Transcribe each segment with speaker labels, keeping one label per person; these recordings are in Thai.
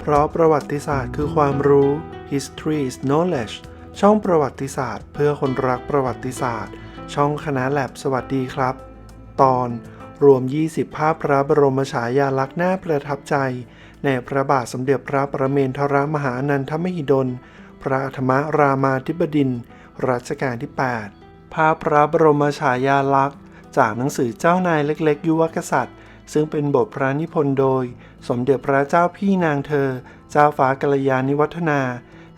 Speaker 1: เพราะประวัติศาสตร์คือความรู้ history is knowledge ช่องประวัติศาสตร์ เพื่อคนรักประวัติศาสตร์ ช่องคณะแลบสวัสดีครับ ตอนรวม 20 ภาพพระบรมฉายาลักษณ์น่าประทับใจ ในพระบาทสมเด็จพระประเมนทรมหานันทมหิดล พระธรรมรามาธิบดินร์รัชกาลที่ 8 ภาพพระบรมฉายาลักษณ์ จากหนังสือเจ้านายเล็ก ๆ ยุวกษัตริย์ ซึ่งเป็นบทพระนิพนธ์โดย สมเด็จพระเจ้าพี่นางเธอ เจ้าฟ้ากัลยาณิวัฒนา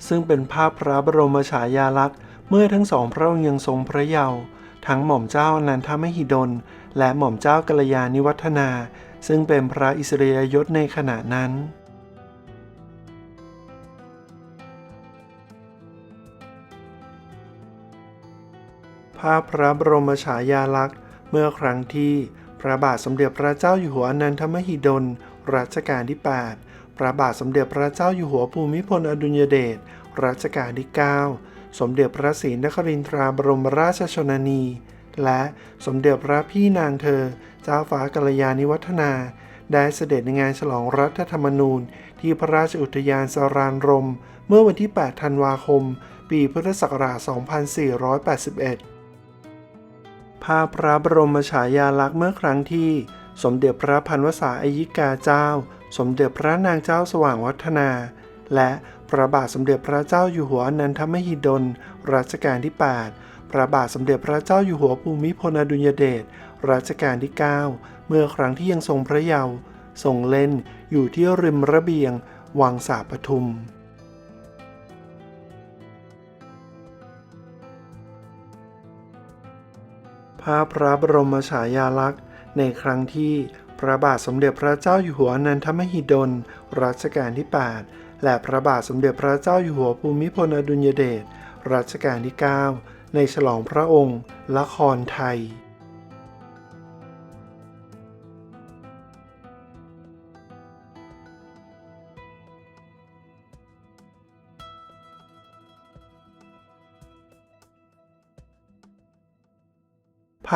Speaker 1: ซึ่งเป็นภาพพระบรมฉายาลักษณ์ เมื่อทั้งสองพระองค์ยังทรงพระเยาว์ทั้งหม่อมเจ้าอนันทมหิดล และหม่อมเจ้ากัลยาณิวัฒนา ซึ่งเป็นพระอิสริยยศในขณะนั้นภาพพระบรมฉายาลักษณ์ เมื่อครั้งที่ พระบาทสมเด็จพระเจ้าอยู่หัวอนันทมหิดล รัชกาลที่ 8 พระบาทสมเด็จพระเจ้าอยู่หัวภูมิพลอดุลยเดช รัชกาลที่ 9 สมเด็จพระศรีนครินทราบรมราชชนนี และสมเด็จพระพี่นางเธอ เจ้าฟ้ากัลยาณิวัฒนา ได้เสด็จในงานฉลองรัฐธรรมนูญ ที่พระราชอุทยานสารานรม เมื่อวันที่ 8 ธันวาคม ปีพุทธศักราช 2481 ภาพพระบรมฉายาลักษณ์เมื่อครั้งที่ สมเด็จพระพันวษาอายิกาเจ้า สมเด็จพระนางเจ้าสว่างวัฒนา และพระบาทสมเด็จพระเจ้าอยู่หัวนันทมหิดลรัชกาลที่ 8 พระบาทสมเด็จพระเจ้าอยู่หัวภูมิพลอดุลยเดชรัชกาลที่ 9 เมื่อครั้งที่ยังทรงพระเยาว์ทรงเล่นอยู่ที่ริมระเบียง วังสาปทุม ภาพพระบรมฉายาลักษณ์ ในครั้งที่พระบาทสมเด็จพระเจ้าอยู่หัวอนันทมหิดล รัชกาลที่ 8 และพระบาทสมเด็จพระเจ้าอยู่หัวภูมิพลอดุลยเดช รัชกาลที่ 9 ในฉลองพระองค์ ละครไทย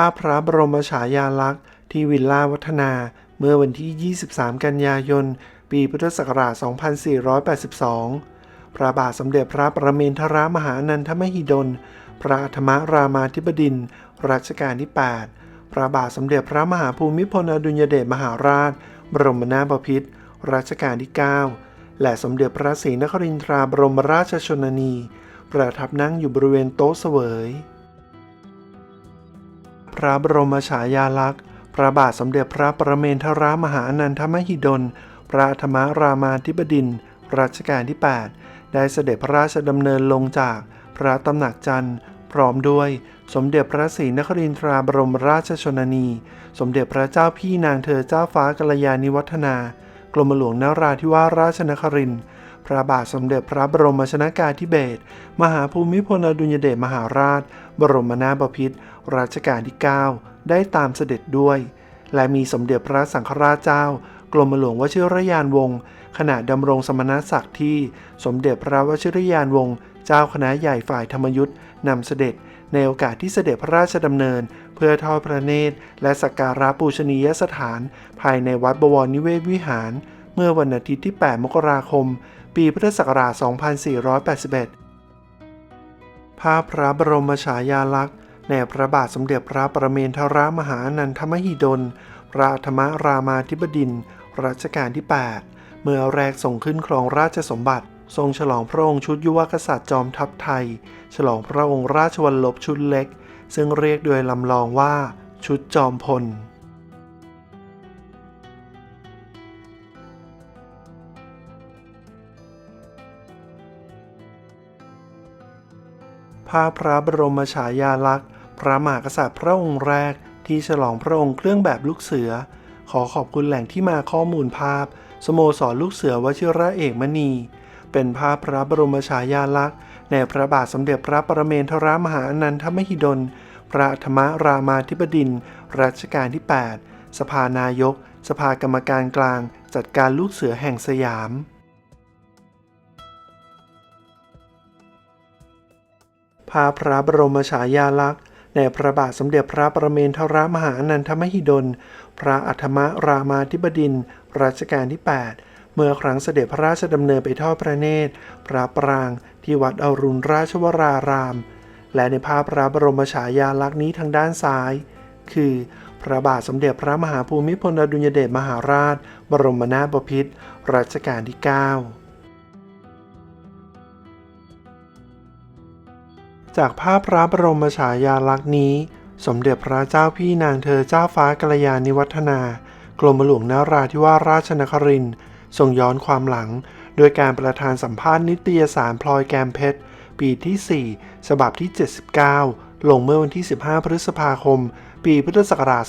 Speaker 1: าพพระบรมฉายาลักษณ์ที่วิลล่าวัฒนา เมื่อวันที่ 23 กันยายน ปีพุทธศักราช 2482 พระบาทสมเด็จพระประเมนทรมหานันทมหิดล พระธรรมรามาธิบดินทรรัชกาลที่ 8 พระบาทสมเด็จพระมหาภูมิพลอดุลยเดชมหาราช บรมนาถบพิตรรัชกาลที่ 9 และสมเด็จพระศรีนครินทราบรมราชชนนี ประทับนั่งอยู่บริเวณโต๊ะเสวย พระบรมฉายาลักษณ์ พระบาทสมเด็จพระประเมนทรมหาอนันทมหิดล พระธรรมรามาธิบดินทรรัชกาลที่ 8 ได้เสด็จพระราชดำเนินลงจากพระตำหนักจันทร์ พร้อมด้วยสมเด็จพระศรีนครินทราบรมราชชนนี สมเด็จพระเจ้าพี่นางเธอเจ้าฟ้ากัลยาณิวัฒนา กรมหลวงนราธิวาสราชนครินทร์พระบาทสมเด็จพระบรมชนากาธิเบศร มหาภูมิพลอดุลยเดชมหาราช บรมนาถบพิตร รัชกาลที่ 9 ได้ตามเสด็จด้วย และมีสมเด็จพระสังฆราชเจ้ากรมหลวงวชิรยานวงศ์ขณะดำรงสมณศักดิ์ที่สมเด็จพระวชิรยานวงศ์เจ้าคณะใหญ่ฝ่ายธรรมยุทธ์นำเสด็จในโอกาสที่เสด็จพระราชดำเนิน เพื่อทอดพระเนตร และสักการะปูชนียสถาน ภายในวัดบวรนิเวศวิหาร เมื่อวันอาทิตย์ที่ 8 มกราคม ปีพุทธศักราช 2481 ภาพพระบรมฉายาลักษณ์ ในพระบาทสมเด็จพระประเมนทรมหานันทมหิดล พระธรรมรามาธิบดินทร์รัชกาลที่ 8 เมื่อแรกส่งขึ้นครองราชสมบัติ ทรงฉลองพระองค์ชุดยุวกษัตริย์จอมทัพไทย ฉลองพระองค์ราชวัลลบชุดเล็ก ซึ่งเรียกโดยลำลองว่าชุดจอมพลภาพพระบรมฉายาลักษณ์ พระมหากษัตริย์พระองค์แรกที่ฉลองพระองค์เครื่องแบบลูกเสือ ขอขอบคุณแหล่งที่มาข้อมูลภาพ สโมสรลูกเสือวชิระเอกมณี เป็นภาพพระบรมฉายาลักษณ์ในพระบาทสมเด็จพระประเมนทรมหาอนันทมหิดล พระธรรมรามาธิบดินรัชกาลที่ 8 สภานายก สภากรรมการกลาง จัดการลูกเสือแห่งสยามภาพพระบรมฉายาลักษณ์ ในพระบาทสมเด็จพระประเมนทรมหานันทมหิดล พระอัฐมรามาธิบดินทรรัชกาลที่ 8 เมื่อครั้งเสด็จพระราชดำเนินไปทอดพระเนตร พระปรางที่วัดอรุณราชวราราม และในภาพพระบรมฉายาลักษณ์นี้ทางด้านซ้าย คือ พระบาทสมเด็จพระมหาภูมิพลอดุลยเดชมหาราช บรมนาถบพิตรรัชกาลที่ 9 จากภาพพระบรมฉายาลักษณ์นี้ สมเด็จพระเจ้าพี่นางเธอเจ้าฟ้ากัลยาณิวัฒนา กรมหลวงนาราธิวาสราชนครินทร์ทรงย้อนความหลัง โดยการประธานสัมภาษณ์นิตยสารพลอยแกมเพชร ปีที่ 4 ฉบับที่ 79 ลงเมื่อวันที่ 15 พฤษภาคม ปีพุทธศักราช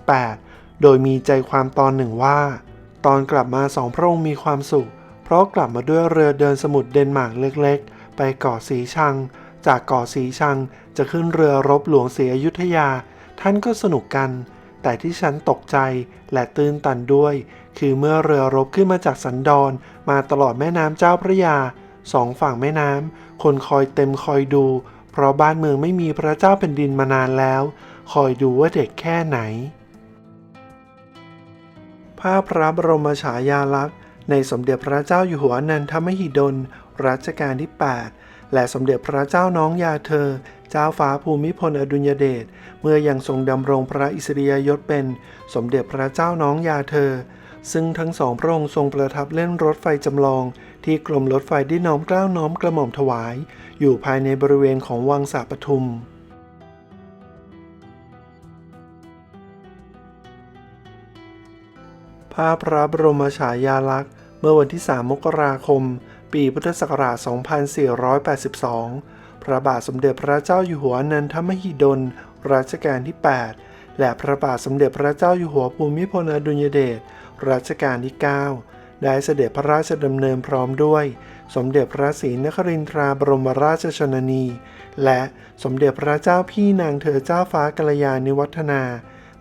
Speaker 1: 2538 โดยมีใจความตอนหนึ่งว่า ตอนกลับมาสองพระองค์มีความสุข เพราะกลับมาด้วยเรือเดินสมุทรเดนมาร์กเล็กๆ ไปเกาะสีชัง จากเกาะสีชังจะขึ้นเรือรบหลวงศรีอยุธยา ท่านก็สนุกกัน แต่ที่ฉันตกใจและตื่นตันด้วย คือเมื่อเรือรบขึ้นมาจากสันดอนมาตลอดแม่น้ำเจ้าพระยาสองฝั่งแม่น้ำคนคอยเต็มคอยดู เพราะบ้านเมืองไม่มีพระเจ้าแผ่นดินมานานแล้ว คอยดูว่าเด็กแค่ไหน ภาพพระบรมฉายาลักษณ์ในสมเด็จพระเจ้าอยู่หัวนันทมหิดล รัชกาลที่ 8 และสมเด็จพระเจ้าน้องยาเธอ เจ้าฟ้าภูมิพลอดุลยเดชเมื่อยังทรงดำรงพระอิสริยยศเป็น สมเด็จพระเจ้าน้องยาเธอ ซึ่งทั้งสองพระองค์ทรงประทับเล่นรถไฟจำลอง ที่กรมรถไฟได้น้อมเกล้าน้อมกระหม่อมถวาย อยู่ภายในบริเวณของวังสาปทุมภาพพระบรมฉายาลักษณ์ เมื่อวันที่ 3 มกราคม ปีพุทธศักราช 2482 พระบาทสมเด็จพระเจ้าอยู่หัวนันทมหิดล รัชกาลที่ 8 และพระบาทสมเด็จพระเจ้าอยู่หัวภูมิพลอดุลยเดช รัชกาลที่ 9 ได้เสด็จพระราชดำเนินพร้อมด้วย สมเด็จพระศรีนครินทราบรมราชชนนี และสมเด็จพระเจ้าพี่นางเธอเจ้าฟ้ากัลยาณิวัฒนา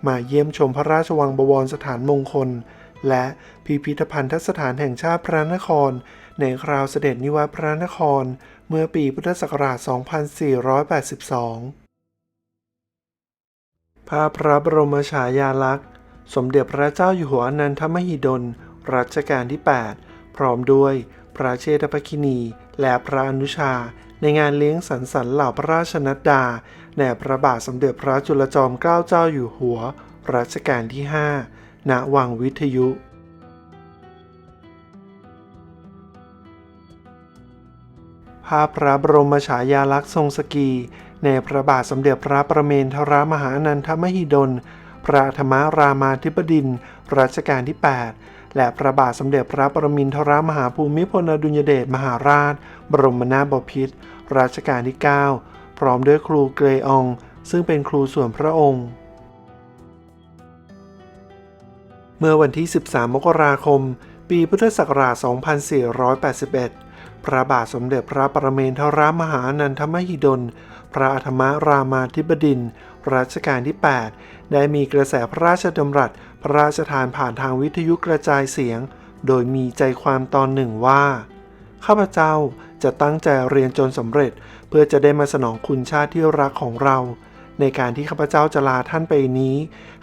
Speaker 1: มาเยี่ยมชมพระราชวังบวรสถานมงคลและพิพิธภัณฑสถานแห่งชาติพระนคร ในคราวเสด็จนิวัตพระนครเมื่อปีพุทธศักราช 2482 ภาพพระบรมฉายาลักษณ์ สมเด็จพระเจ้าอยู่หัวอนันทมหิดล รัชกาลที่ 8 พร้อมด้วยพระเชษฐภคินี และพระอนุชา ในงานเลี้ยงสรรสรรค์เหล่าพระราชนัดดาแด่พระบาทสมเด็จพระจุลจอมเกล้าเจ้าอยู่หัว รัชกาลที่ 5 ณ วังวิทยุาพพระบรมฉายาลักษณ์ทรงสกี ในพระบาทสมเด็จพระประเมนทรมหาอนันทมหิดล พระธรรมรามาธิบดินทร์รัชกาลที่ 8 และพระบาทสมเด็จพระประมินทรมหาภูมิพลอดุลยเดชมหาราช บรมนาถบพิตรรัชกาลที่ 9 พร้อมด้วยครูเกรอองซึ่งเป็นครูส่วนพระองค์เมื่อวันที่ 13 มกราคม ปีพุทธศักราช 2481 พระบาทสมเด็จพระประเมนทรมหานันทมหิดล พระธรรมรามาธิบดินทร์รัชกาลที่ 8 ได้มีกระแสพระราชดำรัส พระราชทานผ่านทางวิทยุกระจายเสียง โดยมีใจความตอนหนึ่งว่า ข้าพเจ้าจะตั้งใจเรียนจนสำเร็จ เพื่อจะได้มาสนองคุณชาติที่รักของเรา ในการที่ข้าพเจ้าจะลาท่านไปนี้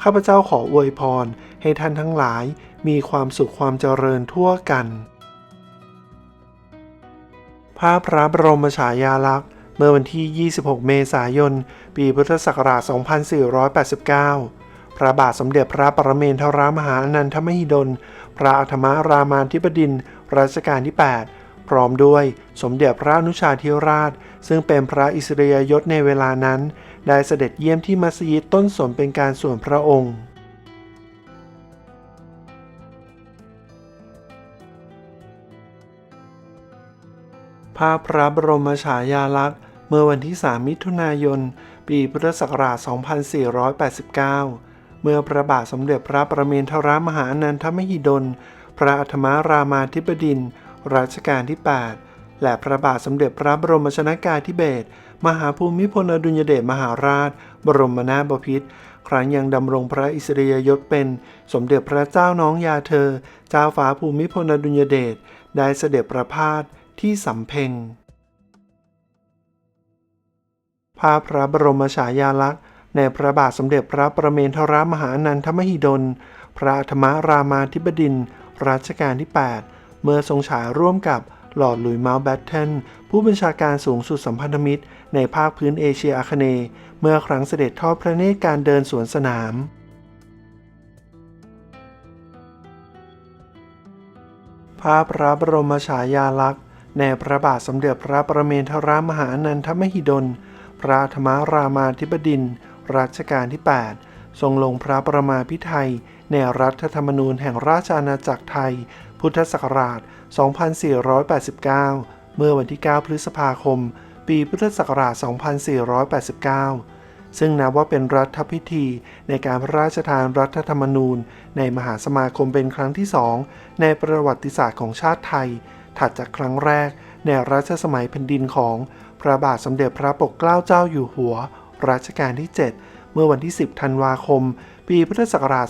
Speaker 1: ข้าพเจ้าขออวยพร ให้ท่านทั้งหลาย มีความสุขความเจริญทั่วกัน ภาพพระบรมฉายาลักษณ์เมื่อวันที่ 26 เมษายน ปีพุทธศักราช 2489 พระบาทสมเด็จพระปรเมนทรมหาอนันทมหิดล พระอัธมารามาธิบดินทร์รัชกาลที่ 8 พร้อมด้วยสมเด็จพระนุชาธิราช ซึ่งเป็นพระอิสริยยศในเวลานั้น ได้เสด็จเยี่ยมที่มัสยิดต้นสนเป็นการส่วนพระองค์ ภาพพระบรมฉายาลักษณ์เมื่อวันที่ 3 มิถุนายน ปีพุทธศักราช 2489 เมื่อพระบาทสมเด็จพระประเมนทรมหาอนันทมหิดล พระอัธมารามาธิบดินทร์รัชกาลที่ 8 และพระบาทสมเด็จพระบรมชนากาธิเบศร มหาภูมิพลอดุลยเดชมหาราช บรมนาถบพิตรครั้งยังดำรงพระอิสริยยศเป็น สมเด็จพระเจ้าน้องยาเธอ เจ้าฟ้าภูมิพลอดุลยเดช ได้เสด็จประพาส ที่สำเพ็งภาพพระบรมฉายาลักษณ์ในพระบาทสมเด็จพระประเมนทรมหาอนันทมหิดล พระธรรมรามาธิบดินทร์รัชกาลที่ 8 เมื่อทรงฉายร่วมกับหลอดลุยมาลแบตเทนผู้บัญชาการสูงสุดสัมพันธมิตร ในภาคพื้นเอเชียอาคเนย์เมื่อครั้งเสด็จทอดพระเนตรการเดินสวนสนาม ภาพพระบรมฉายาลักษณ์ ในพระบาทสมเด็จพระประเมนทรามหาอนันทมหิดล พระธรรมรามาธิบดินทรรัชกาลที่ 8 ทรงลงพระประมาพิไทย ในรัฐธรรมนูญแห่งราชอาณาจักรไทย พุทธศักราช 2489 เมื่อวันที่ 9 พฤษภาคม ปีพุทธศักราช 2489 ซึ่งนับว่าเป็นรัฐพิธีในการพระราชทานรัฐธรรมนูญ ในมหาสมาคมเป็นครั้งที่สองในประวัติศาสตร์ของชาติไทย ถัดจากครั้งแรก ในรัชสมัยแผ่นดินของพระบาทสมเด็จพระปกเกล้าเจ้าอยู่หัว รัชกาลที่ 7 เมื่อวันที่ 10 ธันวาคม ปีพุทธศักราช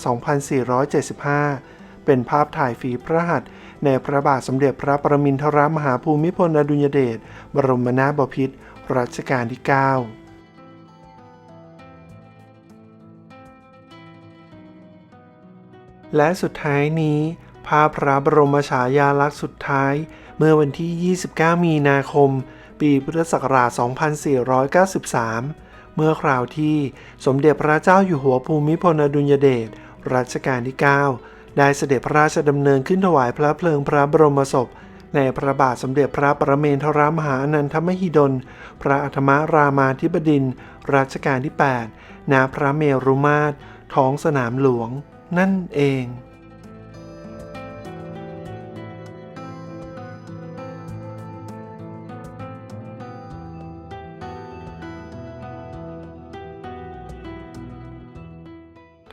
Speaker 1: 2475 เป็นภาพถ่ายฝีพระหัตถ์ในพระบาทสมเด็จพระปรมินทรมหาภูมิพลอดุลยเดช บรมนาถบพิตรรัชกาลที่ 9และสุดท้ายนี้ ภาพพระบรมฉายาลักษณ์สุดท้าย เมื่อวันที่ 29 มีนาคม ปีพุทธศักราช 2493 เมื่อคราวที่สมเด็จพระเจ้าอยู่หัวภูมิพลอดุลยเดชรัชกาลที่ 9 ได้เสด็จพระราชดำเนินขึ้นถวายพระเพลิงพระบรมศพ ในพระบาทสมเด็จพระประเมนทรมหานันทมหิดล พระอัฐมรามาธิบดินทรรัชกาลที่ 8 ณ พระเมรุมาตรท้องสนามหลวง นั่นเอง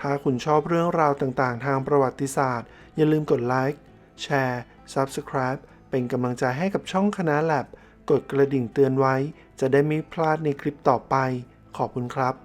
Speaker 1: ถ้าคุณชอบเรื่องราวต่างๆ ทางประวัติศาสตร์ อย่าลืมกดไลค์แชร์ Subscribe เป็นกำลังใจให้กับช่องคณะแลบกดกระดิ่งเตือนไว้ จะได้ไม่พลาดในคลิปต่อไป ขอบคุณครับ